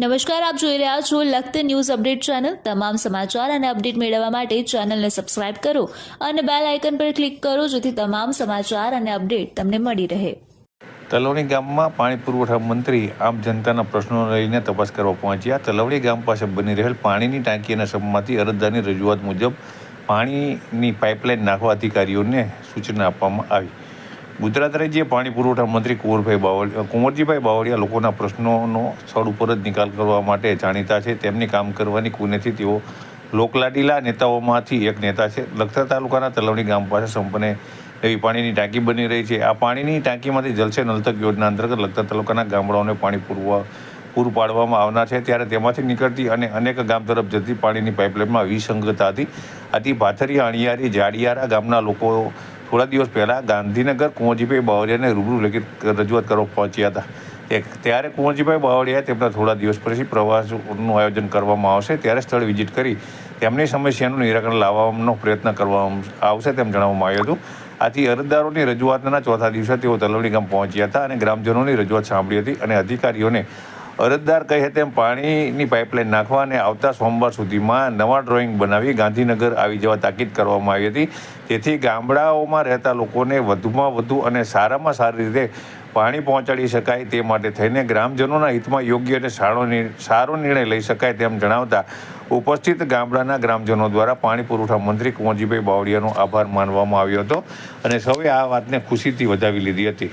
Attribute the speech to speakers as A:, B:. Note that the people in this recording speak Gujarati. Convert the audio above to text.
A: નમસ્કાર, આપ જોઈ રહ્યા છો લખત ન્યૂઝ અપડેટ ચેનલ. તમામ સમાચાર અને અપડેટ મેળવવા માટે ચેનલને સબસ્ક્રાઇબ કરો અને બેલ આઇકન પર ક્લિક કરો જેથી તમામ સમાચાર અને અપડેટ તમને મળી રહે.
B: તલવણી ગામમાં પાણી પુરવઠા મંત્રી આમ જનતાના પ્રશ્નો લઈને તપાસ કરવા પહોંચ્યા. તલવણી ગામ પાસે બની રહેલ પાણીની ટાંકીના સંબંધમાંથી અરજદારની રજૂઆત મુજબ પાણીની પાઇપલાઇન નાખવા અધિકારીઓને સૂચના આપવામાં આવી. ગુજરાત રાજ્ય પાણી પુરવઠા મંત્રી કુંવરભાઈ બાવળિયા કુંવરજીભાઈ બાવળિયા લોકોના પ્રશ્નોનો સ્થળ ઉપર જ નિકાલ કરવા માટે જાણીતા છે. તેમની કામ કરવાની કુનેથી તેઓ લોકલાડીલા નેતાઓમાંથી એક નેતા છે. લખતર તાલુકાના તલવણી ગામ પાસે સંપને એવી પાણીની ટાંકી બની રહી છે. આ પાણીની ટાંકીમાંથી જલસે નલતક યોજના અંતર્ગત લખતર તાલુકાના ગામડાઓને પાણી પૂરવા પૂરું પાડવામાં આવનાર છે. ત્યારે તેમાંથી નીકળતી અને અનેક ગામ તરફ જતી પાણીની પાઇપલાઇનમાં હતી આથી ભાથરિયા, અણિયારી, જાડિયારા ગામના લોકો થોડા દિવસ પહેલાં ગાંધીનગર કુંવરજીભાઈ બાવળિયાને રૂબરૂ લેખિત રજૂઆત કરવા પહોંચ્યા હતા. ત્યારે કુંવરજીભાઈ બાવળિયા તેમના થોડા દિવસ પછી પ્રવાસનું આયોજન કરવામાં આવશે. ત્યારે સ્થળ વિઝિટ કરી તેમની સમસ્યાનું નિરાકરણ લાવવાનો પ્રયત્ન કરવામાં આવશે તેમ જણાવવામાં આવ્યું હતું. આથી અરજદારોની રજૂઆતના ચોથા દિવસે તેઓ તલવડી ગામ પહોંચ્યા હતા અને ગ્રામજનોની રજૂઆત સાંભળી હતી અને અધિકારીઓને અરજદાર કહે તેમ પાણીની પાઇપલાઇન નાખવા અને આવતા સોમવાર સુધીમાં નવા ડ્રોઈંગ બનાવી ગાંધીનગર આવી જવા તાકીદ કરવામાં આવી હતી. તેથી ગામડાઓમાં રહેતા લોકોને વધુમાં વધુ અને સારામાં સારી રીતે પાણી પહોંચાડી શકાય તે માટે થઈને ગ્રામજનોના હિતમાં યોગ્ય અને સારો સારો નિર્ણય લઈ શકાય તેમ જણાવતા ઉપસ્થિત ગામડાના ગ્રામજનો દ્વારા પાણી પુરવઠા મંત્રી કુંવરજીભાઈ બાવળિયાનો આભાર માનવામાં આવ્યો હતો અને સૌએ આ વાતને ખુશીથી વધાવી લીધી હતી.